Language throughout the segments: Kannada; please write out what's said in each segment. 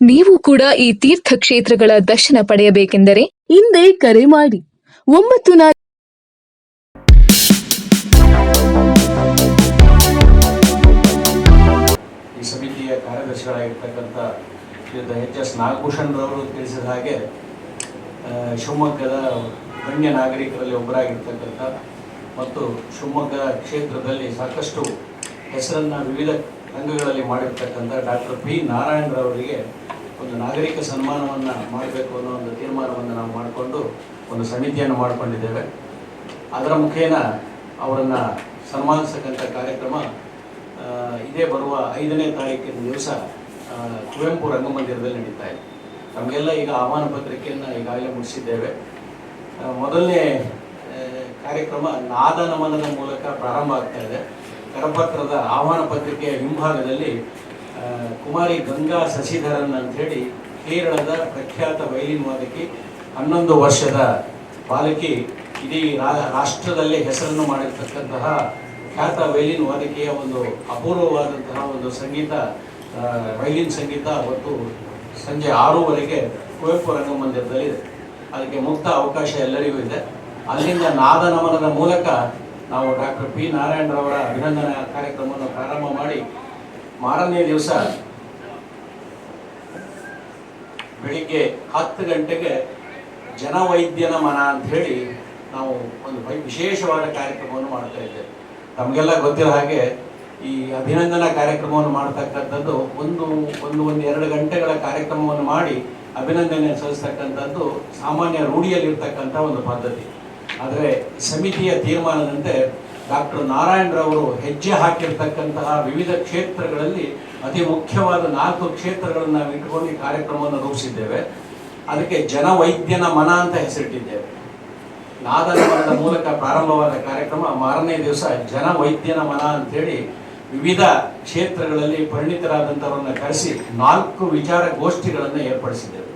ನೀವು ಕೂಡ ಈ ತೀರ್ಥ ಕ್ಷೇತ್ರಗಳ ದರ್ಶನ ಪಡೆಯಬೇಕೆಂದರೆ ಹಿಂದೆ ಕರೆ ಮಾಡಿ. ಒಂಬತ್ತು ಸಮಿತಿಯ ಕಾರ್ಯದರ್ಶಿಗಳಾಗಿರ್ತಕ್ಕಂಥ ಶ್ರೀಯುತ ಎಚ್ ಎಸ್ ನಾಗಭೂಷಣ್ರವರು ತಿಳಿಸಿದ ಹಾಗೆ ಆ, ಶಿವಮೊಗ್ಗದ ಗಣ್ಯ ನಾಗರಿಕರಲ್ಲಿ ಒಬ್ಬರಾಗಿರ್ತಕ್ಕಂಥ ಮತ್ತು ಶಿವಮೊಗ್ಗ ಕ್ಷೇತ್ರದಲ್ಲಿ ಸಾಕಷ್ಟು ಹೆಸರನ್ನು ವಿವಿಧ ರಂಗಗಳಲ್ಲಿ ಮಾಡಿರ್ತಕ್ಕಂಥ ಡಾಕ್ಟರ್ ಪಿ. ನಾರಾಯಣರವರಿಗೆ ಒಂದು ನಾಗರಿಕ ಸನ್ಮಾನವನ್ನು ಮಾಡಬೇಕು ಅನ್ನೋ ಒಂದು ತೀರ್ಮಾನವನ್ನು ನಾವು ಮಾಡಿಕೊಂಡು ಒಂದು ಸಮಿತಿಯನ್ನು ಮಾಡಿಕೊಂಡಿದ್ದೇವೆ. ಅದರ ಮುಖೇನ ಅವರನ್ನು ಸನ್ಮಾನಿಸತಕ್ಕಂಥ ಕಾರ್ಯಕ್ರಮ ಇದೇ ಬರುವ ಐದನೇ ತಾರೀಕಿನ ದಿವಸ ಕುವೆಂಪು ರಂಗಮಂದಿರದಲ್ಲಿ ನಡೀತಾ ಇದೆ. ನಮಗೆಲ್ಲ ಈಗ ಆಹ್ವಾನ ಪತ್ರಿಕೆಯನ್ನು ಈಗಾಗಲೇ ಮುಗಿಸಿದ್ದೇವೆ. ಮೊದಲನೇ ಕಾರ್ಯಕ್ರಮ ನಾದ ನಮನದ ಮೂಲಕ ಪ್ರಾರಂಭ ಆಗ್ತಾ ಇದೆ. ಕರಪತ್ರದ ಆಹ್ವಾನ ಪತ್ರಿಕೆಯ ಹಿಂಭಾಗದಲ್ಲಿ ಕುಮಾರಿ ಗಂಗಾ ಶಶಿಧರನ್ ಅಂಥೇಳಿ ಕೇರಳದ ಪ್ರಖ್ಯಾತ ವೈಲಿನ್ ವಾದಕಿ, ಹನ್ನೊಂದು ವರ್ಷದ ಬಾಲಕಿ, ಇಡೀ ರಾಷ್ಟ್ರದಲ್ಲೇ ಹೆಸರನ್ನು ಮಾಡಿರ್ತಕ್ಕಂತಹ ಖ್ಯಾತ ವೈಲಿನ್ ವಾದಕಿಯ ಒಂದು ಅಪೂರ್ವವಾದಂತಹ ಒಂದು ಸಂಗೀತ ವೈಲಿನ್ ಸಂಗೀತ ಅವತ್ತು ಸಂಜೆ ಆರೂವರೆಗೆ ಕುವೆಂಪು ರಂಗಮಂದಿರದಲ್ಲಿದೆ. ಅದಕ್ಕೆ ಮುಕ್ತ ಅವಕಾಶ ಎಲ್ಲರಿಗೂ ಇದೆ. ಅಲ್ಲಿಂದ ನಾದ ನಮನದ ಮೂಲಕ ನಾವು ಡಾಕ್ಟರ್ ಪಿ ನಾರಾಯಣರವರ ಅಭಿನಂದನಾ ಕಾರ್ಯಕ್ರಮವನ್ನು ಪ್ರಾರಂಭ ಮಾಡಿ ಮಾರನೇ ದಿವಸ ಬೆಳಿಗ್ಗೆ ಹತ್ತು ಗಂಟೆಗೆ ಜನವೈದ್ಯನ ಮನ ಅಂತ ಹೇಳಿ ನಾವು ಒಂದು ವಿಶೇಷವಾದ ಕಾರ್ಯಕ್ರಮವನ್ನು ಮಾಡ್ತಾ ಇದ್ದೇವೆ. ತಮಗೆಲ್ಲ ಗೊತ್ತಿರೋ ಹಾಗೆ ಈ ಅಭಿನಂದನಾ ಕಾರ್ಯಕ್ರಮವನ್ನು ಮಾಡ್ತಕ್ಕಂಥದ್ದು ಒಂದು ಒಂದು ಒಂದು ಎರಡು ಗಂಟೆಗಳ ಕಾರ್ಯಕ್ರಮವನ್ನು ಮಾಡಿ ಅಭಿನಂದನೆ ಸಲ್ಲಿಸ್ತಕ್ಕಂಥದ್ದು ಸಾಮಾನ್ಯ ರೂಢಿಯಲ್ಲಿರ್ತಕ್ಕಂಥ ಒಂದು ಪದ್ಧತಿ. ಆದರೆ ಸಮಿತಿಯ ತೀರ್ಮಾನದಂತೆ ಡಾಕ್ಟರ್ ನಾರಾಯಣರವರು ಹೆಜ್ಜೆ ಹಾಕಿರ್ತಕ್ಕಂತಹ ವಿವಿಧ ಕ್ಷೇತ್ರಗಳಲ್ಲಿ ಅತಿ ಮುಖ್ಯವಾದ ನಾಲ್ಕು ಕ್ಷೇತ್ರಗಳನ್ನು ನಾವು ಇಟ್ಟುಕೊಂಡು ಈ ಕಾರ್ಯಕ್ರಮವನ್ನು ರೂಪಿಸಿದ್ದೇವೆ. ಅದಕ್ಕೆ ಜನವೈದ್ಯನ ಮನ ಅಂತ ಹೆಸರಿಟ್ಟಿದ್ದೇವೆ. ನಾದನಮನದ ಮೂಲಕ ಪ್ರಾರಂಭವಾದ ಕಾರ್ಯಕ್ರಮ ಮಾರನೇ ದಿವಸ ಜನವೈದ್ಯನ ಮನ ಅಂತೇಳಿ ವಿವಿಧ ಕ್ಷೇತ್ರಗಳಲ್ಲಿ ಪರಿಣಿತರಾದಂಥವರನ್ನು ಕರೆಸಿ ನಾಲ್ಕು ವಿಚಾರ ಗೋಷ್ಠಿಗಳನ್ನು ಏರ್ಪಡಿಸಿದ್ದೇವೆ.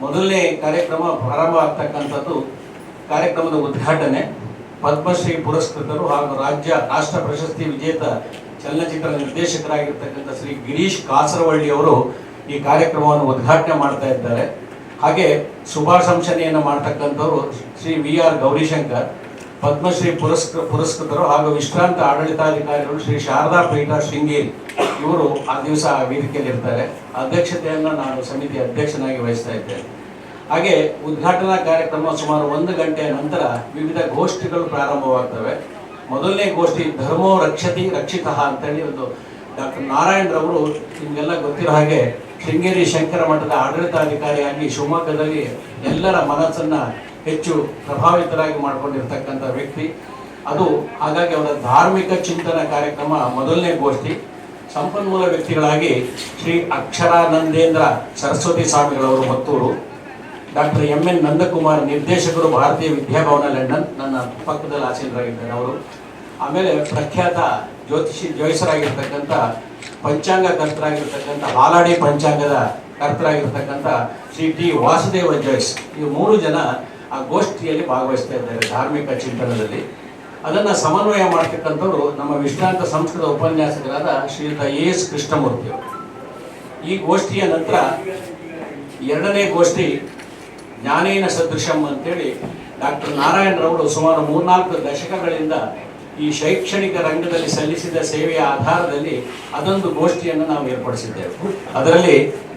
ಮೊದಲನೇ ಕಾರ್ಯಕ್ರಮ ಪ್ರಾರಂಭ ಆಗ್ತಕ್ಕಂಥದ್ದು ಕಾರ್ಯಕ್ರಮದ ಉದ್ಘಾಟನೆ ಪದ್ಮಶ್ರೀ ಪುರಸ್ಕೃತರು ಹಾಗೂ ರಾಜ್ಯ ರಾಷ್ಟ್ರ ಪ್ರಶಸ್ತಿ ವಿಜೇತ ಚಲನಚಿತ್ರ ನಿರ್ದೇಶಕರಾಗಿರ್ತಕ್ಕಂಥ ಶ್ರೀ ಗಿರೀಶ್ ಕಾಸರವಳ್ಳಿ ಅವರು ಈ ಕಾರ್ಯಕ್ರಮವನ್ನು ಉದ್ಘಾಟನೆ ಮಾಡ್ತಾ ಇದ್ದಾರೆ. ಹಾಗೆ ಶುಭಾಶಂಸನೆಯನ್ನು ಮಾಡ್ತಕ್ಕಂಥವ್ರು ಶ್ರೀ ವಿ ಆರ್ ಗೌರಿಶಂಕರ್, ಪದ್ಮಶ್ರೀ ಪುರಸ್ಕೃ, ಪುರಸ್ಕೃತರು ಹಾಗೂ ವಿಶ್ರಾಂತ ಆಡಳಿತಾಧಿಕಾರಿಗಳು ಶ್ರೀ ಶಾರದಾ ಪೀಠ ಶೃಂಗೇರಿ ಇವರು ಆ ದಿವಸ ವೇದಿಕೆಯಲ್ಲಿ ಇರ್ತಾರೆ ಅಧ್ಯಕ್ಷತೆಯನ್ನು ನಾನು ಸಮಿತಿ ಅಧ್ಯಕ್ಷನಾಗಿ ವಹಿಸ್ತಾ ಇದ್ದೇನೆ. ಹಾಗೆ ಉದ್ಘಾಟನಾ ಕಾರ್ಯಕ್ರಮ ಸುಮಾರು ಒಂದು ಗಂಟೆಯ ನಂತರ ವಿವಿಧ ಗೋಷ್ಠಿಗಳು ಪ್ರಾರಂಭವಾಗ್ತವೆ. ಮೊದಲನೇ ಗೋಷ್ಠಿ ಧರ್ಮೋ ರಕ್ಷತಿ ರಕ್ಷಿತ ಅಂತೇಳಿ ಒಂದು ಡಾಕ್ಟರ್ ನಾರಾಯಣರವರು ನಿಮಗೆಲ್ಲ ಗೊತ್ತಿರೋ ಹಾಗೆ ಶೃಂಗೇರಿ ಶಂಕರ ಮಠದ ಆಡಳಿತಾಧಿಕಾರಿಯಾಗಿ ಶಿವಮೊಗ್ಗದಲ್ಲಿ ಎಲ್ಲರ ಮನಸ್ಸನ್ನ ಹೆಚ್ಚು ಪ್ರಭಾವಿತರಾಗಿ ಮಾಡಿಕೊಂಡಿರ್ತಕ್ಕಂಥ ವ್ಯಕ್ತಿ. ಅದು ಹಾಗಾಗಿ ಅವರ ಧಾರ್ಮಿಕ ಚಿಂತನ ಕಾರ್ಯಕ್ರಮ ಮೊದಲನೇ ಗೋಷ್ಠಿ. ಸಂಪನ್ಮೂಲ ವ್ಯಕ್ತಿಗಳಾಗಿ Shri Aksharanandendra Saraswati ಸ್ವಾಮಿಗಳವರು Mattur. Doctor M N Nandakumar ನಿರ್ದೇಶಕರು ಭಾರತೀಯ ವಿದ್ಯಾಭವನ ಲಂಡನ್, ನನ್ನ ಪಕ್ಕದಲ್ಲಿ ಆಸೀನರಾಗಿದ್ದಾರೆ ಅವರು. ಆಮೇಲೆ ಪ್ರಖ್ಯಾತ ಜ್ಯೋತಿಷಿ ಜ್ಯೋತಿಷರಾಗಿರ್ತಕ್ಕಂಥ ಪಂಚಾಂಗ ಕರ್ತರಾಗಿರ್ತಕ್ಕಂಥ, ಹಾಲಾಡಿ ಪಂಚಾಂಗದ ಕರ್ತರಾಗಿರ್ತಕ್ಕಂಥ ಶ್ರೀ ಟಿ ವಾಸುದೇವ ಜೋಯ್ಸ್. ಈ ಮೂರು ಜನ ಆ ಗೋಷ್ಠಿಯಲ್ಲಿ ಭಾಗವಹಿಸ್ತಾ ಇದ್ದಾರೆ ಧಾರ್ಮಿಕ ಚಿಂತನದಲ್ಲಿ. ಅದನ್ನು ಸಮನ್ವಯ ಮಾಡ್ತಕ್ಕಂಥವ್ರು ನಮ್ಮ ವಿಶ್ರಾಂತ ಸಂಸ್ಕೃತ ಉಪನ್ಯಾಸಕರಾದ ಶ್ರೀಯುತ ಎ ಎಸ್ ಕೃಷ್ಣಮೂರ್ತಿ ಈ ಗೋಷ್ಠಿಯ ನಂತರ ಎರಡನೇ ಗೋಷ್ಠಿ ಜ್ಞಾನೇನ ಸದೃಶಂ ಅಂತೇಳಿ ಡಾಕ್ಟರ್ ನಾರಾಯಣರವರು ಸುಮಾರು ಮೂರ್ನಾಲ್ಕು ದಶಕಗಳಿಂದ ಈ ಶೈಕ್ಷಣಿಕ ರಂಗದಲ್ಲಿ ಸಲ್ಲಿಸಿದ ಸೇವೆಯ ಆಧಾರದಲ್ಲಿ ಅದೊಂದು ಗೋಷ್ಠಿಯನ್ನು ನಾವು ಏರ್ಪಡಿಸಿದ್ದೇವೆ. ಅದರಲ್ಲಿ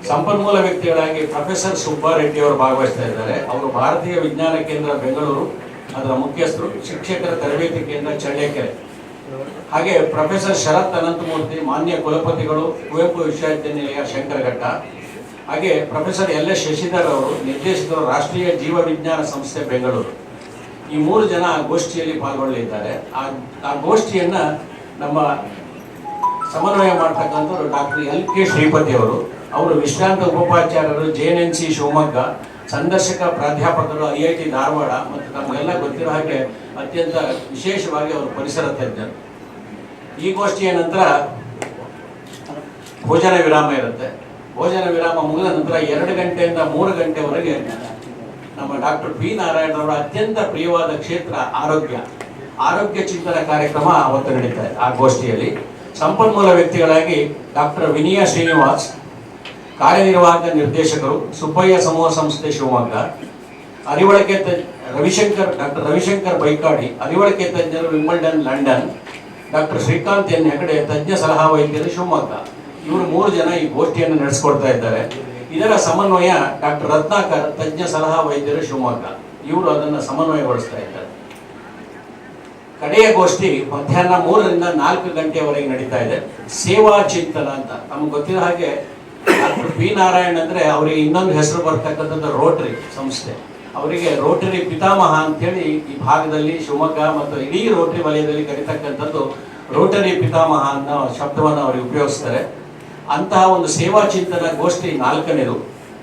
ಸಂಪನ್ಮೂಲ ವ್ಯಕ್ತಿಗಳಾಗಿ ಪ್ರೊಫೆಸರ್ ಸುಬ್ಬಾರೆಡ್ಡಿ ಅವರು ಭಾಗವಹಿಸ್ತಾ ಇದ್ದಾರೆ. ಅವರು ಭಾರತೀಯ ವಿಜ್ಞಾನ ಕೇಂದ್ರ ಬೆಂಗಳೂರು, ಅದರ ಮುಖ್ಯಸ್ಥರು, ಶಿಕ್ಷಕರ ತರಬೇತಿ ಕೇಂದ್ರ ಚಳ್ಳಕೆರೆ. ಹಾಗೆ ಪ್ರೊಫೆಸರ್ ಶರತ್ ಅನಂತಮೂರ್ತಿ, ಮಾನ್ಯ ಕುಲಪತಿಗಳು, ಕುವೆಂಪು ವಿಶ್ವವಿದ್ಯಾನಿಲಯ ಶಂಕರಘಟ್ಟ ಹಾಗೆ ಪ್ರೊಫೆಸರ್ ಎಲ್ ಎಸ್ ಶಶಿಧರ್ ಅವರು ನಿರ್ದೇಶಕರು ರಾಷ್ಟ್ರೀಯ ಜೀವ ವಿಜ್ಞಾನ ಸಂಸ್ಥೆ ಬೆಂಗಳೂರು. ಈ ಮೂರು ಜನ ಗೋಷ್ಠಿಯಲ್ಲಿ ಪಾಲ್ಗೊಳ್ಳಲಿದ್ದಾರೆ. ಆ ಆ ಗೋಷ್ಠಿಯನ್ನ ನಮ್ಮ ಸಮನ್ವಯ ಮಾಡ್ತಕ್ಕಂಥವ್ರು ಡಾಕ್ಟರ್ ಎಲ್ ಕೆ ಶ್ರೀಪತಿ ಅವರು ಅವರು ವಿಶ್ರಾಂತ ಉಪಾಚಾರ್ಯರು J N N C Shivamogga, ಸಂದರ್ಶಕ ಪ್ರಾಧ್ಯಾಪಕರು ಐ ಐ ಟಿ ಧಾರವಾಡ ಮತ್ತು ತಮಗೆಲ್ಲ ಗೊತ್ತಿರೋ ಹಾಗೆ ಅತ್ಯಂತ ವಿಶೇಷವಾಗಿ ಅವರು ಪರಿಸರ ತಜ್ಞರು. ಈ ಗೋಷ್ಠಿಯ ನಂತರ ಭೋಜನ ವಿರಾಮ ಇರುತ್ತೆ. ಭೋಜನ ವಿರಾಮ ಮುಗಿದ ನಂತರ ಎರಡು ಗಂಟೆಯಿಂದ ಮೂರು ಗಂಟೆವರೆಗೆ ನಮ್ಮ ಡಾಕ್ಟರ್ ಪಿ ನಾರಾಯಣರವರ ಅತ್ಯಂತ ಪ್ರಿಯವಾದ ಕ್ಷೇತ್ರ ಆರೋಗ್ಯ ಆರೋಗ್ಯ ಚಿಂತನ ಕಾರ್ಯಕ್ರಮ ಅವತ್ತು ನಡೀತಾ ಇದೆ. ಆ ಗೋಷ್ಠಿಯಲ್ಲಿ ಸಂಪನ್ಮೂಲ ವ್ಯಕ್ತಿಗಳಾಗಿ ಡಾಕ್ಟರ್ ವಿನಯ ಶ್ರೀನಿವಾಸ್, ಕಾರ್ಯನಿರ್ವಾಹಕ ನಿರ್ದೇಶಕರು ಸುಬ್ಬಯ್ಯ ಸಮೂಹ ಸಂಸ್ಥೆ ಶಿವಮೊಗ್ಗ, ಅರಿವಳಕೆ ರವಿಶಂಕರ್, ಡಾಕ್ಟರ್ ರವಿಶಂಕರ್ ಬೈಕಾಡಿ, ಅರಿವಳಕೆ ತಜ್ಞರು Wimbledon, London, doctor Shrikanth N Hegde, ತಜ್ಞ ಸಲಹಾ ವೈದ್ಯರು ಶಿವಮೊಗ್ಗ. ಇವರು ಮೂರು ಜನ ಈ ಗೋಷ್ಠಿಯನ್ನು ನಡೆಸಿಕೊಡ್ತಾ ಇದ್ದಾರೆ. ಇದರ ಸಮನ್ವಯ ಡಾಕ್ಟರ್ ರತ್ನಾಕರ್, ತಜ್ಞ ಸಲಹಾ ವೈದ್ಯರು ಶಿವಮೊಗ್ಗ. ಇವರು ಅದನ್ನು ಸಮನ್ವಯಗೊಳಿಸ್ತಾ ಇದ್ದಾರೆ. ಕಡೆಯ ಗೋಷ್ಠಿ ಮಧ್ಯಾಹ್ನ ಮೂರರಿಂದ ನಾಲ್ಕು ಗಂಟೆಯವರೆಗೆ ನಡೀತಾ ಇದೆ. ಸೇವಾ ಚಿಂತನ ಅಂತ. ನಮ್ಗೆ ಗೊತ್ತಿರೋ ಹಾಗೆ ಡಾಕ್ಟರ್ ಪಿ ನಾರಾಯಣ್ ಅಂದರೆ ಅವರಿಗೆ ಇನ್ನೊಂದು ಹೆಸರು ಬರ್ತಕ್ಕಂಥದ್ದು ರೋಟರಿ ಸಂಸ್ಥೆ. ಅವರಿಗೆ ರೋಟರಿ ಪಿತಾಮಹ ಅಂತೇಳಿ ಈ ಭಾಗದಲ್ಲಿ ಶಿವಮೊಗ್ಗ ಮತ್ತು ಇಡೀ ರೋಟರಿ ವಲಯದಲ್ಲಿ ಕರೀತಕ್ಕಂಥದ್ದು ರೋಟರಿ ಪಿತಾಮಹ ಅನ್ನೋ ಶಬ್ದವನ್ನು ಅವರಿಗೆ ಉಪಯೋಗಿಸ್ತಾರೆ. ಅಂತಹ ಒಂದು ಸೇವಾ ಚಿಂತನ ಗೋಷ್ಠಿ ನಾಲ್ಕನೇದು.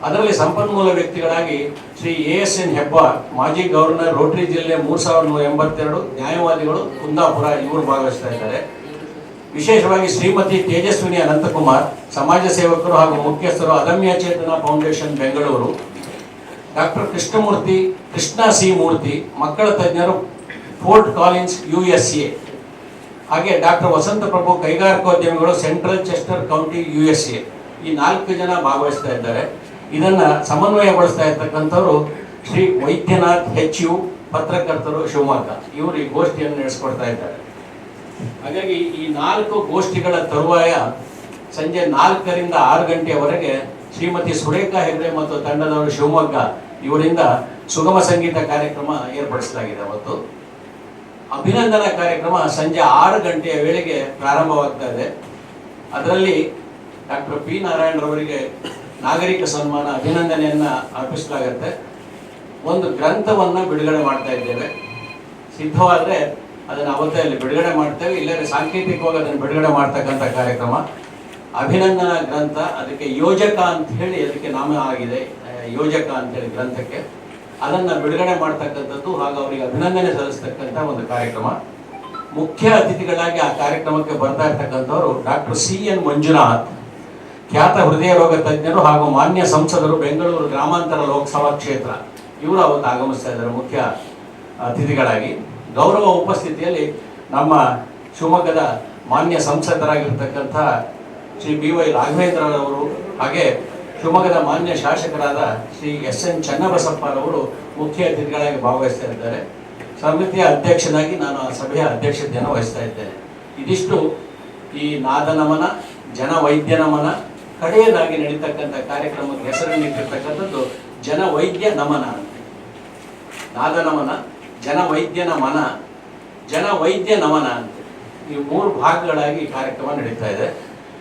ಅದರಲ್ಲಿ ಸಂಪನ್ಮೂಲ ವ್ಯಕ್ತಿಗಳಾಗಿ Shri A S N Hebbar ಮಾಜಿ ಗವರ್ನರ್ ರೋಟರಿ ಜಿಲ್ಲೆ ಮೂರು ಸಾವಿರದ ನೂರ ಎಂಬತ್ತೆರಡು, ನ್ಯಾಯವಾದಿಗಳು ಕುಂದಾಪುರ, ಇವರು ಭಾಗವಹಿಸ್ತಾ ಇದ್ದಾರೆ. ವಿಶೇಷವಾಗಿ ಶ್ರೀಮತಿ ತೇಜಸ್ವಿನಿ ಅನಂತಕುಮಾರ್, ಸಮಾಜ ಸೇವಕರು ಹಾಗೂ ಮುಖ್ಯಸ್ಥರು Adamya Chetana foundation Bengaluru. Doctor Krishnamurthy, Krishna C Murthy, ಮಕ್ಕಳ ತಜ್ಞರು Fort Collins U S A. ಹಾಗೆ ಡಾಕ್ಟರ್ ವಸಂತ ಪ್ರಭು ಕೈಗಾರಿಕೋದ್ಯಮಿಗಳು central Chester County U S A ಈ ನಾಲ್ಕು ಜನ ಭಾಗವಹಿಸ್ತಾ ಇದ್ದಾರೆ. ಇದನ್ನ ಸಮನ್ವಯಗೊಳಿಸ್ತಾ ಇರ್ತಕ್ಕಂಥವ್ರು ಶ್ರೀ ವೈದ್ಯನಾಥ್ ಹೆಚ್ ಯು, ಪತ್ರಕರ್ತರು ಶಿವಮೊಗ್ಗ. ಇವರು ಈ ಗೋಷ್ಠಿಯನ್ನು ನಡೆಸ್ಕೊಡ್ತಾ ಇದ್ದಾರೆ. ಹಾಗಾಗಿ ಈ ನಾಲ್ಕು ಗೋಷ್ಠಿಗಳ ತರುವಾಯ ಸಂಜೆ ನಾಲ್ಕರಿಂದ ಆರು ಗಂಟೆಯವರೆಗೆ ಶ್ರೀಮತಿ ಸುರೇಖಾ ಹೆಗ್ಡೆ ಮತ್ತು ತಂಡದವರು ಶಿವಮೊಗ್ಗ ಇವರಿಂದ ಸುಗಮ ಸಂಗೀತ ಕಾರ್ಯಕ್ರಮ ಏರ್ಪಡಿಸಲಾಗಿದೆ ಅವತ್ತು. ಅಭಿನಂದನಾ ಕಾರ್ಯಕ್ರಮ ಸಂಜೆ ಆರು ಗಂಟೆಯ ವೇಳೆಗೆ ಪ್ರಾರಂಭವಾಗ್ತಾ ಇದೆ. ಅದರಲ್ಲಿ ಡಾಕ್ಟರ್ ಪಿ ನಾರಾಯಣರವರಿಗೆ ನಾಗರಿಕ ಸನ್ಮಾನ, ಅಭಿನಂದನೆಯನ್ನ ಅರ್ಪಿಸಲಾಗುತ್ತೆ. ಒಂದು ಗ್ರಂಥವನ್ನ ಬಿಡುಗಡೆ ಮಾಡ್ತಾ ಇದ್ದೇವೆ. ಸಿದ್ಧವಾದರೆ ಅದನ್ನು ಅವತ್ತೇ ಅಲ್ಲಿ ಬಿಡುಗಡೆ ಮಾಡ್ತೇವೆ. ಇಲ್ಲದೆ ಸಾಂಕೇತಿಕವಾಗಿ ಅದನ್ನು ಬಿಡುಗಡೆ ಮಾಡ್ತಕ್ಕಂಥ ಕಾರ್ಯಕ್ರಮ. ಅಭಿನಂದನಾ ಗ್ರಂಥ, ಅದಕ್ಕೆ ಯೋಜಕ ಅಂತ ಹೇಳಿ ಅದಕ್ಕೆ ನಾಮ ಆಗಿದೆ. ಯೋಜಕ ಅಂತ ಹೇಳಿ ಗ್ರಂಥಕ್ಕೆ. ಅದನ್ನ ಬಿಡುಗಡೆ ಮಾಡ್ತಕ್ಕಂಥದ್ದು ಹಾಗೂ ಅವರಿಗೆ ಅಭಿನಂದನೆ ಸಲ್ಲಿಸ್ತಕ್ಕಂಥ ಒಂದು ಕಾರ್ಯಕ್ರಮ. ಮುಖ್ಯ ಅತಿಥಿಗಳಾಗಿ ಆ ಕಾರ್ಯಕ್ರಮಕ್ಕೆ ಬರ್ತಾ ಇರ್ತಕ್ಕಂಥವ್ರು ಡಾಕ್ಟರ್ ಸಿ ಎನ್ ಮಂಜುನಾಥ್. ಖ್ಯಾತ ಹೃದಯ ರೋಗ ತಜ್ಞರು ಹಾಗೂ ಮಾನ್ಯ ಸಂಸದರು ಬೆಂಗಳೂರು ಗ್ರಾಮಾಂತರ ಲೋಕಸಭಾ ಕ್ಷೇತ್ರ. ಇವರು ಅವತ್ತು ಆಗಮಿಸ್ತಾ ಇದ್ದಾರೆ ಮುಖ್ಯ ಅತಿಥಿಗಳಾಗಿ. ಗೌರವ ಉಪಸ್ಥಿತಿಯಲ್ಲಿ ನಮ್ಮ ಶಿವಮೊಗ್ಗದ ಮಾನ್ಯ ಸಂಸದರಾಗಿರ್ತಕ್ಕಂಥ ಶ್ರೀ ಬಿ ವೈ ರಾಘವೇಂದ್ರರವರು ಹಾಗೆ ಶಿವಮೊಗ್ಗದ ಮಾನ್ಯ ಶಾಸಕರಾದ ಶ್ರೀ ಎಸ್ ಎನ್ ಚನ್ನಬಸಪ್ಪನವರು ಮುಖ್ಯ ಅತಿಥಿಗಳಾಗಿ ಭಾಗವಹಿಸ್ತಾ ಇದ್ದಾರೆ. ಸಮಿತಿಯ ಅಧ್ಯಕ್ಷನಾಗಿ ನಾನು ಆ ಸಭೆಯ ಅಧ್ಯಕ್ಷತೆಯನ್ನು ವಹಿಸ್ತಾ ಇದ್ದೇನೆ. ಇದಿಷ್ಟು ಈ ನಾದನಮನ ಜನ ವೈದ್ಯ ನಮನ ಕಡೆಯದಾಗಿ ನಡೀತಕ್ಕಂಥ ಕಾರ್ಯಕ್ರಮಕ್ಕೆ ಹೆಸರಿನಲ್ಲಿರ್ತಕ್ಕಂಥದ್ದು ಜನ ವೈದ್ಯ ನಮನ ನಾದನಮನ ನಾದ ನಮನ ಜನ ವೈದ್ಯನ ಮನ ಜನ ವೈದ್ಯ ನಮನ ಅಂತ. ಈ ಮೂರು ಭಾಗಗಳಾಗಿ ಕಾರ್ಯಕ್ರಮ ನಡೀತಾ ಇದೆ.